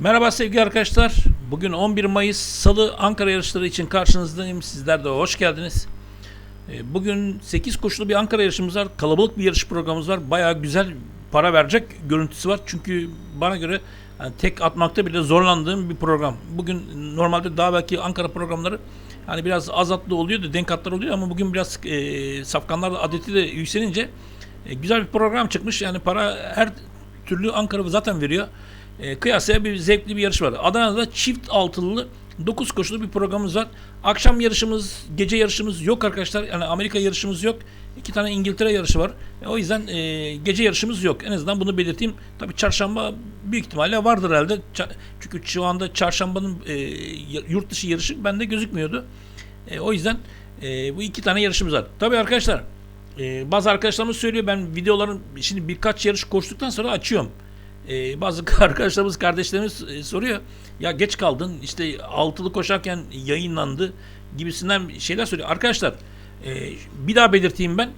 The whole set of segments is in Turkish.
Merhaba sevgili arkadaşlar. Bugün 11 Mayıs Salı Ankara yarışları için karşınızdayım. Sizler de hoş geldiniz. Ee, Bugün 8 koşulu bir Ankara yarışımız var. Kalabalık bir yarış programımız var. Bayağı güzel para verecek görüntüsü var. Çünkü bana göre yani tek atmakta bile zorlandığım bir program. Bugün normalde daha belki Ankara programları hani biraz azatlı oluyor da denk atlar oluyor ama bugün biraz e, safkanlar adeti de yükselince e, güzel bir program çıkmış. Yani para her türlü Ankara zaten veriyor. E, kıyasaya bir zevkli bir yarış var. Adana'da çift altılı 9 koşulu bir programımız var. Akşam yarışımız, gece yarışımız yok arkadaşlar. Yani Amerika yarışımız yok. İki tane İngiltere yarışı var. E, o yüzden e, gece yarışımız yok. En azından bunu belirteyim. Tabii çarşamba büyük ihtimalle vardır herhalde. Ça- çünkü şu anda çarşambanın e, yurt dışı yarışı bende gözükmüyordu. E, o yüzden e, bu iki tane yarışımız var. Tabii arkadaşlar e, bazı arkadaşlarımız söylüyor ben videoların şimdi birkaç yarış koştuktan sonra açıyorum. Ee, bazı arkadaşlarımız, kardeşlerimiz e, soruyor. Ya geç kaldın, işte altılı koşarken yayınlandı gibisinden şeyler söylüyor. Arkadaşlar e, bir daha belirteyim ben.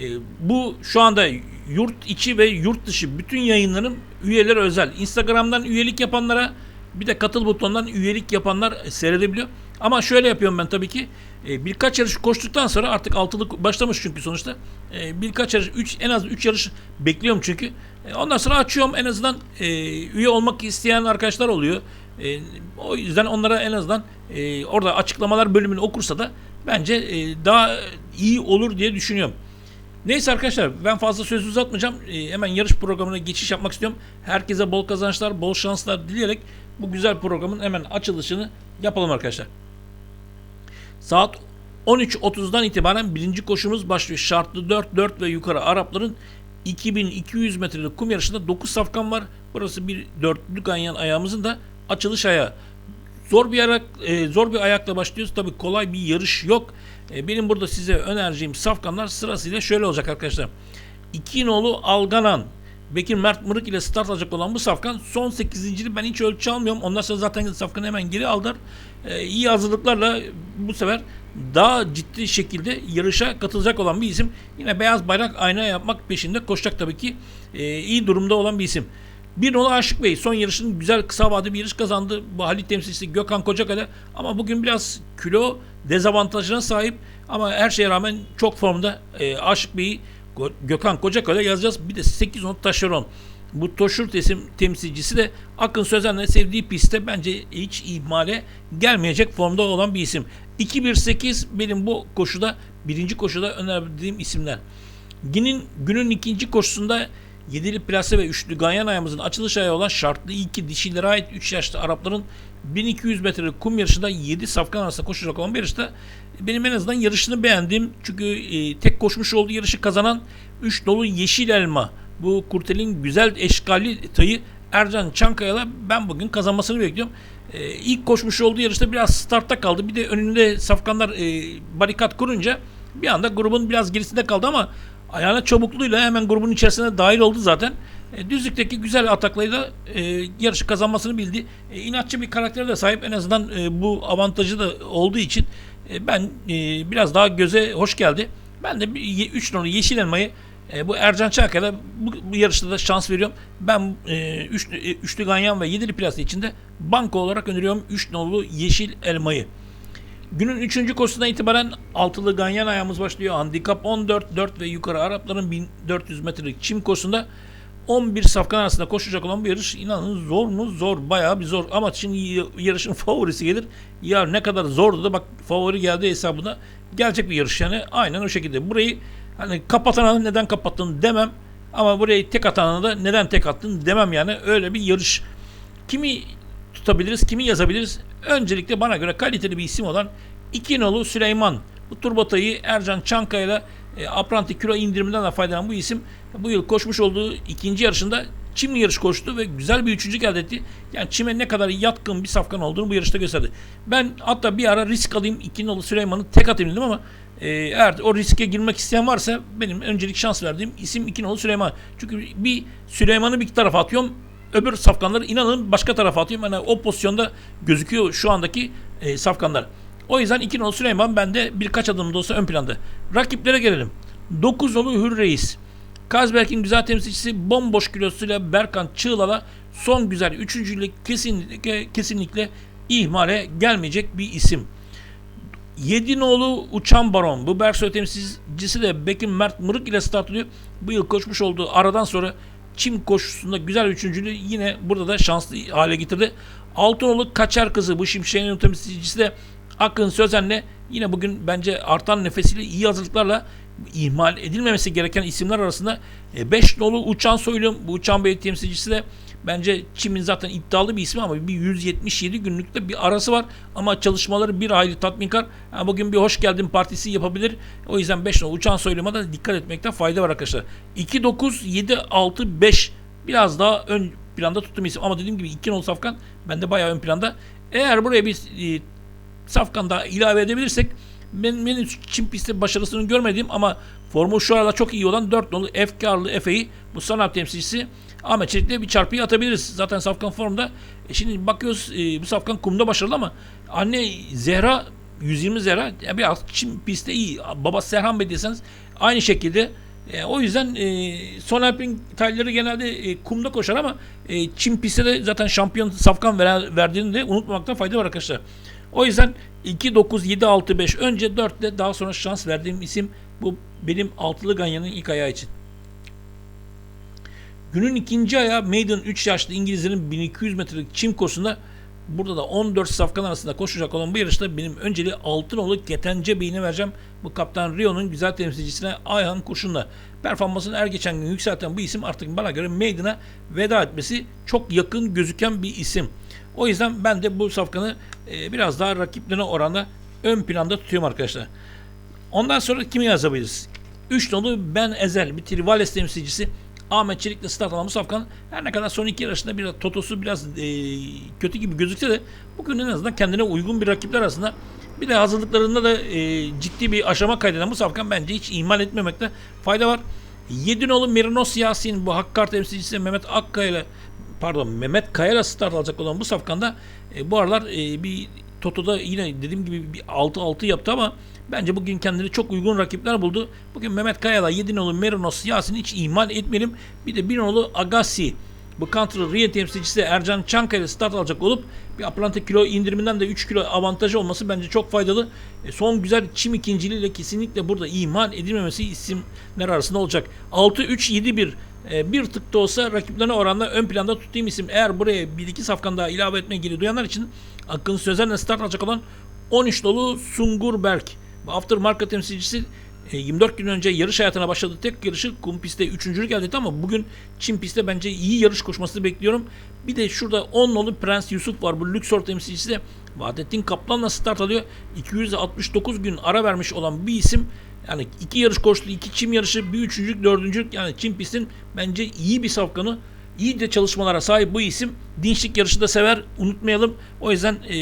E, bu şu anda yurt içi ve yurt dışı bütün yayınların üyeleri özel. Instagram'dan üyelik yapanlara bir de katıl butonundan üyelik yapanlar seyredebiliyor. Ama şöyle yapıyorum ben tabii ki. E, birkaç yarış koştuktan sonra artık altılık başlamış çünkü sonuçta. E, birkaç yarış, üç, en az 3 yarış bekliyorum çünkü. E, ondan sonra açıyorum en azından e, üye olmak isteyen arkadaşlar oluyor. E, o yüzden onlara en azından e, orada açıklamalar bölümünü okursa da bence e, daha iyi olur diye düşünüyorum. Neyse arkadaşlar ben fazla söz uzatmayacağım. E, hemen yarış programına geçiş yapmak istiyorum. Herkese bol kazançlar, bol şanslar dileyerek bu güzel programın hemen açılışını yapalım arkadaşlar. Saat 13.30'dan itibaren birinci koşumuz başlıyor. Şartlı 4, 4 ve yukarı Arapların 2200 metrelik kum yarışında 9 safkan var. Burası bir dörtlü ganyan ayağımızın da açılış ayağı. Zor bir ayak, e, zor bir ayakla başlıyoruz. Tabii kolay bir yarış yok. E, benim burada size önereceğim safkanlar sırasıyla şöyle olacak arkadaşlar. İki nolu Alganan, Bekir Mert Mırık ile start alacak olan bu safkan son 8. ben hiç ölçü almıyorum. Ondan sonra zaten safkanı hemen geri aldılar. E, iyi hazırlıklarla bu sefer daha ciddi şekilde yarışa katılacak olan bir isim. Yine beyaz bayrak ayna yapmak peşinde koşacak tabii ki. E, iyi durumda olan bir isim. Bir nolu Aşık Bey son yarışın güzel kısa vadeli bir yarış kazandı. Bu Halit temsilcisi Gökhan Kocakale ama bugün biraz kilo dezavantajına sahip ama her şeye rağmen çok formda e, Aşık Bey'i Gökhan Kocakale yazacağız. Bir de 8 not taşeron. Bu Toşur tesim, temsilcisi de Akın Sözen'le sevdiği pistte bence hiç ihmale gelmeyecek formda olan bir isim. 2-1-8 benim bu koşuda birinci koşuda önerdiğim isimler. Günün, günün ikinci koşusunda Yedili plase ve üçlü ganyan ayağımızın açılış ayağı olan şartlı iki dişilere ait 3 yaşlı Arapların 1200 metrelik kum yarışında 7 safkan arasında koşacak olan bir yarışta benim en azından yarışını beğendim. Çünkü e, tek koşmuş olduğu yarışı kazanan 3 dolu yeşil elma. Bu kurtelin güzel eşkali tayı Ercan Çankaya'la ben bugün kazanmasını bekliyorum. E, ilk koşmuş olduğu yarışta biraz startta kaldı. Bir de önünde safkanlar e, barikat kurunca bir anda grubun biraz gerisinde kaldı ama ayağına çabukluğuyla hemen grubun içerisine dahil oldu zaten. E, düzlükteki güzel ataklarıyla e, yarışı kazanmasını bildi. E, inatçı bir karaktere de sahip en azından e, bu avantajı da olduğu için e, ben e, biraz daha göze hoş geldi. Ben de 3 numaralı Yeşil Elma'yı e, bu Ercan Çakar'a bu, bu yarışta da şans veriyorum. Ben e, üç, e, üçlü ganyan ve yedili plase içinde banko olarak öneriyorum 3 nolu Yeşil Elma'yı. Günün 3. koşusundan itibaren altılı ganyan ayağımız başlıyor. Handikap 14, 4 ve yukarı Arapların 1400 metrelik çim koşusunda 11 safkan arasında koşacak olan bu yarış inanın zor mu? Zor. Bayağı bir zor. Ama şimdi yarışın favorisi gelir. Ya ne kadar zordu da bak favori geldi hesabına. Gelecek bir yarış yani. Aynen o şekilde. Burayı hani kapatana neden kapattın demem. Ama burayı tek atana da neden tek attın demem yani. Öyle bir yarış. Kimi tutabiliriz, kimi yazabiliriz? Öncelikle bana göre kaliteli bir isim olan İkinolu Süleyman. Bu turbotayı Ercan Çankaya'yla e, apranti kilo indiriminden de faydalanan bu isim bu yıl koşmuş olduğu ikinci yarışında çimli yarış koştu ve güzel bir üçüncülük elde etti. Yani çime ne kadar yatkın bir safkan olduğunu bu yarışta gösterdi. Ben hatta bir ara risk alayım İkinolu Süleyman'ı tek atayım dedim ama e, eğer o riske girmek isteyen varsa benim öncelik şans verdiğim isim İkinolu Süleyman. Çünkü bir Süleyman'ı bir tarafa atıyorum öbür safkanları inanın başka tarafa atıyorum. Yani o pozisyonda gözüküyor şu andaki e, safkanlar. O yüzden 2 nolu Süleyman bende birkaç adım da olsa ön planda. Rakiplere gelelim. 9 nolu Hür Reis. Kazberk'in güzel temsilcisi bomboş kilosuyla Berkan Çığlal'a son güzel üçüncülük kesinlikle kesinlikle ihmale gelmeyecek bir isim. Yedinoğlu Uçan Baron. Bu Berksoy temsilcisi de Bekim Mert Mırık ile start alıyor. Bu yıl koşmuş olduğu aradan sonra çim koşusunda güzel üçüncülüğü yine burada da şanslı hale getirdi. Altınoğlu Kaçar Kızı bu Şimşek'in temsilcisi de Akın Sözen'le yine bugün bence artan nefesiyle iyi hazırlıklarla ihmal edilmemesi gereken isimler arasında 5 nolu Uçan Soylu bu Uçan Bey temsilcisi de bence Çim'in zaten iddialı bir ismi ama bir 177 günlükte bir arası var ama çalışmaları bir hayli tatminkar. Yani bugün bir hoş geldin partisi yapabilir. O yüzden 5 nolu Uçan Soylu'ma da dikkat etmekte fayda var arkadaşlar. 2 9 7 6 5 biraz daha ön planda tuttuğum isim ama dediğim gibi 2 nolu Safkan bende bayağı ön planda. Eğer buraya bir e, Safkan daha ilave edebilirsek ben, benim Çin pisti başarısını görmediğim ama formu şu arada çok iyi olan 4 nolu efkarlı Efe'yi bu sanat temsilcisi Ahmet Çelik'le bir çarpıyı atabiliriz. Zaten Safkan formda. E şimdi bakıyoruz e, bu Safkan kumda başarılı ama anne Zehra 120 Zehra yani biraz Çin pistte iyi. Baba Serhan Bey deseniz aynı şekilde e, o yüzden e, Son Alp'in İtalyaları genelde e, kumda koşar ama e, Çin pistte de zaten şampiyon Safkan ver, verdiğini de unutmamakta fayda var arkadaşlar. O yüzden 2, 9, 7, 6, 5 önce 4 ile daha sonra şans verdiğim isim bu benim altılı ganyanın ilk ayağı için. Günün ikinci ayağı Maiden 3 yaşlı İngilizlerin 1200 metrelik çim koşusunda burada da 14 safkan arasında koşacak olan bu yarışta benim önceliği Altınoluk Getence Bey'ine vereceğim. Bu kaptan Rio'nun güzel temsilcisine Ayhan Kurşun'la. Performansını er geçen gün yükselten bu isim artık bana göre Maiden'a veda etmesi çok yakın gözüken bir isim. O yüzden ben de bu safkanı e, biraz daha rakiplerine oranla ön planda tutuyorum arkadaşlar. Ondan sonra kimi yazabiliriz? 3 nolu Ben Ezel bir Trivales temsilcisi Ahmet Çelik'le start alan bu safkan her ne kadar son iki yarışında biraz totosu biraz e, kötü gibi gözükse de bugün en azından kendine uygun bir rakipler arasında bir de hazırlıklarında da e, ciddi bir aşama kaydeden bu safkan bence hiç ihmal etmemekte fayda var. Yedinoğlu Merinos Yasin bu Hakkar temsilcisi Mehmet Akkaya ile pardon Mehmet Kaya'la start alacak olan bu safkanda e, bu aralar e, bir Toto'da yine dediğim gibi bir 6-6 yaptı ama bence bugün kendini çok uygun rakipler buldu. Bugün Mehmet Kaya'la 7 nolu Merinos Yasin'i hiç ihmal etmeyelim. Bir de 1 nolu Agassi bu Country Rio temsilcisi Ercan Çankaya start alacak olup bir Aplante kilo indiriminden de 3 kilo avantajı olması bence çok faydalı. E, son güzel çim ikinciliğiyle kesinlikle burada ihmal edilmemesi isimler arasında olacak. 6-3-7-1 e, bir tık da olsa rakiplerine oranla ön planda tuttuğum isim. Eğer buraya bir iki safkan daha ilave etme geri duyanlar için Akın Sözer'le start alacak olan 13 dolu Sungur Berk. Aftermarket temsilcisi 24 e, gün önce yarış hayatına başladı. Tek yarışı kum pistte 3. geldi ama bugün Çin pistte bence iyi yarış koşmasını bekliyorum. Bir de şurada 10 nolu Prens Yusuf var. Bu Luxor temsilcisi de Vahdettin Kaplan'la start alıyor. 269 gün ara vermiş olan bir isim. Yani iki yarış koştu, iki çim yarışı, bir üçüncülük, dördüncülük. Yani çim pistin bence iyi bir safkanı. İyi de çalışmalara sahip bu isim. Dinçlik yarışı da sever. Unutmayalım. O yüzden e,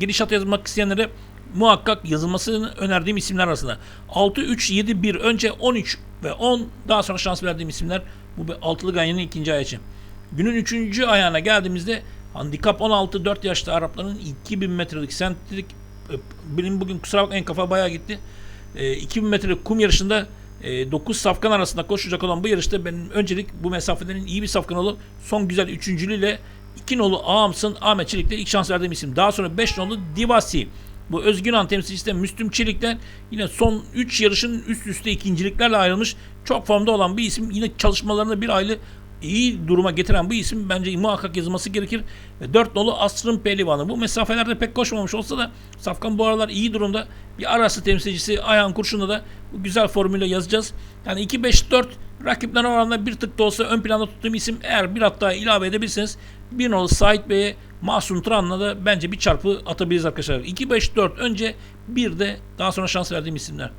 girişat yazmak isteyenlere muhakkak yazılmasını önerdiğim isimler arasında. 6, 3, 7, 1 önce 13 ve 10 daha sonra şans verdiğim isimler bu altılı ganyanın ikinci ayağı için. Günün üçüncü ayağına geldiğimizde handikap 16 4 yaşlı Arapların 2000 metrelik sentrik e, benim bugün kusura bakmayın kafa bayağı gitti. E, 2000 metrelik kum yarışında e, 9 safkan arasında koşacak olan bu yarışta benim öncelik bu mesafelerin iyi bir safkan olup son güzel üçüncülüğüyle 2 nolu Ağamsın Ahmet Çelik'te ilk şans verdiğim isim. Daha sonra 5 nolu Divasi. Bu Özgünan temsilcisi de Müslüm Çelik'ten yine son 3 yarışın üst üste ikinciliklerle ayrılmış. Çok formda olan bir isim. Yine çalışmalarında bir aylı iyi duruma getiren bu isim bence muhakkak yazılması gerekir. Ve 4 nolu Asrın Pehlivanı. Bu mesafelerde pek koşmamış olsa da Safkan bu aralar iyi durumda. Bir arası temsilcisi Ayhan Kurşun'da da bu güzel formülle yazacağız. Yani 2-5-4 rakiplerine oranla bir tık da olsa ön planda tuttuğum isim eğer bir hatta ilave edebilirseniz bir nolu Sait Bey'e Masum Turan'la da bence bir çarpı atabiliriz arkadaşlar. 2-5-4 önce bir de daha sonra şans verdiğim isimler.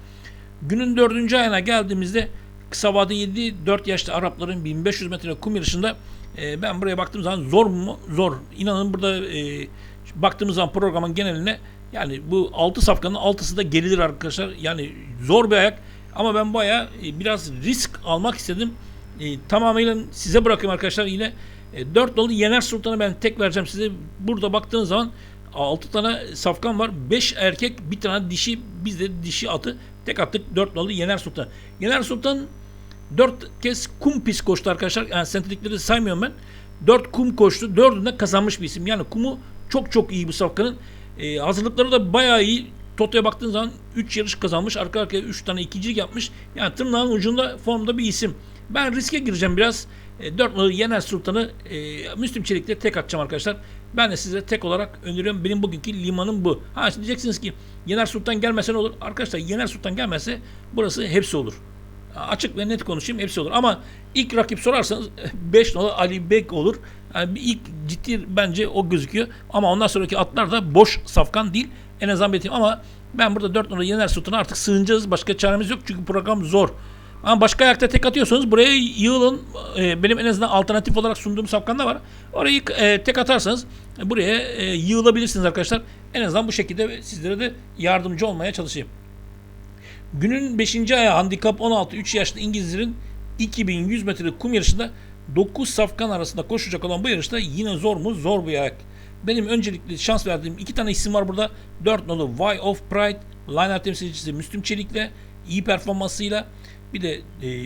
Günün dördüncü ayına geldiğimizde kısa vade 7 4 yaşlı Arapların 1500 metre kum yarışında e, ben buraya baktığım zaman zor mu? Zor. İnanın burada e, baktığımız zaman programın geneline yani bu 6 safkanın 6'sı da gerilir arkadaşlar. Yani zor bir ayak ama ben baya e, biraz risk almak istedim. E, tamamıyla size bırakayım arkadaşlar yine. E, 4 dolu Yener Sultan'ı ben tek vereceğim size. Burada baktığınız zaman 6 tane safkan var. 5 erkek, bir tane dişi. Biz de dişi atı tek attık. 4 dolu Yener Sultan. Yener Sultan 4 kez kum pis koştu arkadaşlar. Yani sentetikleri saymıyorum ben. 4 kum koştu. 4'ünde kazanmış bir isim. Yani kumu çok çok iyi bu safkanın. E, hazırlıkları da bayağı iyi. Toto'ya baktığın zaman 3 yarış kazanmış. Arka arkaya 3 tane ikincilik yapmış. Yani tırnağın ucunda formda bir isim. Ben riske gireceğim biraz. E, 4 numaralı Yener Sultan'ı e, Müslüm Çelik'te tek atacağım arkadaşlar. Ben de size tek olarak öneriyorum. Benim bugünkü limanım bu. Ha şimdi diyeceksiniz ki Yener Sultan gelmese ne olur? Arkadaşlar Yener Sultan gelmezse burası hepsi olur. Açık ve net konuşayım hepsi olur. Ama ilk rakip sorarsanız 5 numaralı Ali Bek olur. Yani ilk ciddi bence o gözüküyor. Ama ondan sonraki atlar da boş safkan değil. En azından belirteyim ama ben burada 4 numara Yener Sultan'a artık sığınacağız. Başka çaremiz yok çünkü program zor. Ama başka ayakta tek atıyorsanız buraya yığılın. Ee, benim en azından alternatif olarak sunduğum safkan da var. Orayı e, tek atarsanız buraya e, yığılabilirsiniz arkadaşlar. En azından bu şekilde sizlere de yardımcı olmaya çalışayım. Günün 5. ayağı handikap 16 3 yaşlı İngilizlerin 2100 metrelik kum yarışında 9 safkan arasında koşacak olan bu yarışta yine zor mu? Zor bir ayak. Benim öncelikli şans verdiğim iki tane isim var burada. 4 nolu Why of Pride, Liner temsilcisi Müslüm Çelik'le iyi performansıyla bir de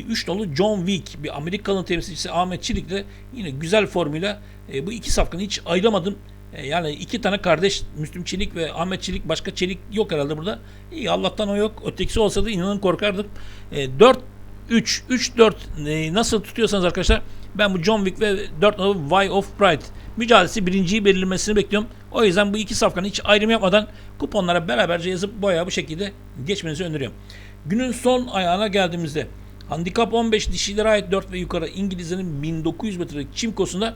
3 e, nolu John Wick bir Amerikalı temsilcisi Ahmet Çelik'le yine güzel formuyla e, bu iki safkanı hiç ayıramadım. E, yani iki tane kardeş Müslüm Çelik ve Ahmet Çelik başka Çelik yok herhalde burada. İyi Allah'tan o yok. Ötekisi olsa da inanın korkardım. E, 4 3 3 4 e, nasıl tutuyorsanız arkadaşlar ben bu John Wick ve 4 numaralı Why of Pride mücadelesi birinciyi belirlemesini bekliyorum. O yüzden bu iki safkanı hiç ayrım yapmadan kuponlara beraberce yazıp boya bu şekilde geçmenizi öneriyorum. Günün son ayağına geldiğimizde handikap 15 dişilere ait 4 ve yukarı İngilizlerin 1900 metrelik çimkosunda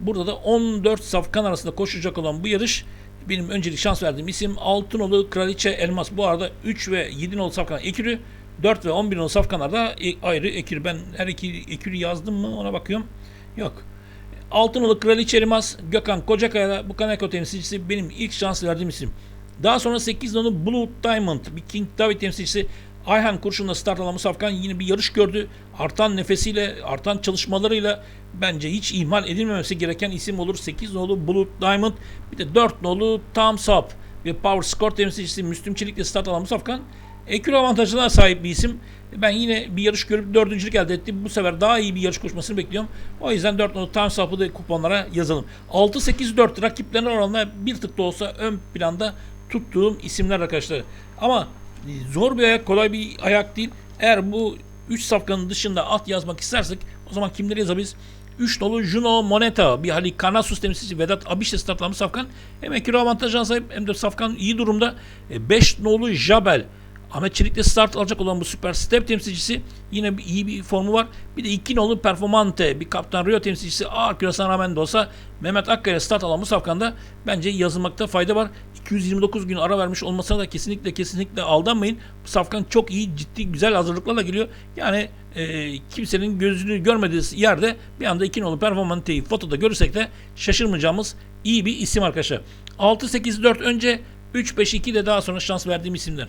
Burada da 14 safkan arasında koşacak olan bu yarış benim öncelik şans verdiğim isim Altınolu Kraliçe Elmas. Bu arada 3 ve 7 nolu safkan ekürü 4 ve 11 nolu safkanlarda ayrı ekür. Ben her iki ekürü yazdım mı ona bakıyorum. Yok. Altınolu Kraliçe Elmas Gökhan Kocakaya bu Kaneko temsilcisi benim ilk şans verdiğim isim. Daha sonra 8 nolu Blue Diamond bir King David temsilcisi Ayhan Kurşun'la start alan Musafkan yine bir yarış gördü. Artan nefesiyle, artan çalışmalarıyla bence hiç ihmal edilmemesi gereken isim olur. 8 nolu Bulut Diamond, bir de 4 nolu Thumbs Up ve Power Score temsilcisi Müslüm Çelik'le start alan Musafkan ekür avantajına sahip bir isim. Ben yine bir yarış görüp dördüncülük elde ettim. Bu sefer daha iyi bir yarış koşmasını bekliyorum. O yüzden 4 nolu Up'ı da kuponlara yazalım. 6-8-4 rakiplerine oranla bir tık da olsa ön planda tuttuğum isimler arkadaşlar. Ama zor bir ayak, kolay bir ayak değil. Eğer bu 3 safkanın dışında at yazmak istersek o zaman kimleri yazabiliriz? 3 dolu Juno Moneta, bir Ali Kanasus temsilcisi Vedat Abiş'le startlanmış safkan. Hem kilo avantajına sahip hem de safkan iyi durumda. 5 nolu Jabel, Ahmet Çelik'le start alacak olan bu süper step temsilcisi yine bir, iyi bir formu var. Bir de iki nolu Performante bir Kaptan Rio temsilcisi ağır kilosuna rağmen de olsa Mehmet Akkaya start alan bu safkanda bence yazılmakta fayda var. 229 gün ara vermiş olmasına da kesinlikle kesinlikle aldanmayın. Bu safkan çok iyi ciddi güzel hazırlıklarla geliyor. Yani e, kimsenin gözünü görmediği yerde bir anda iki nolu Performante'yi fotoda görürsek de şaşırmayacağımız iyi bir isim arkadaşlar. 6-8-4 önce 3-5-2 de daha sonra şans verdiğim isimler.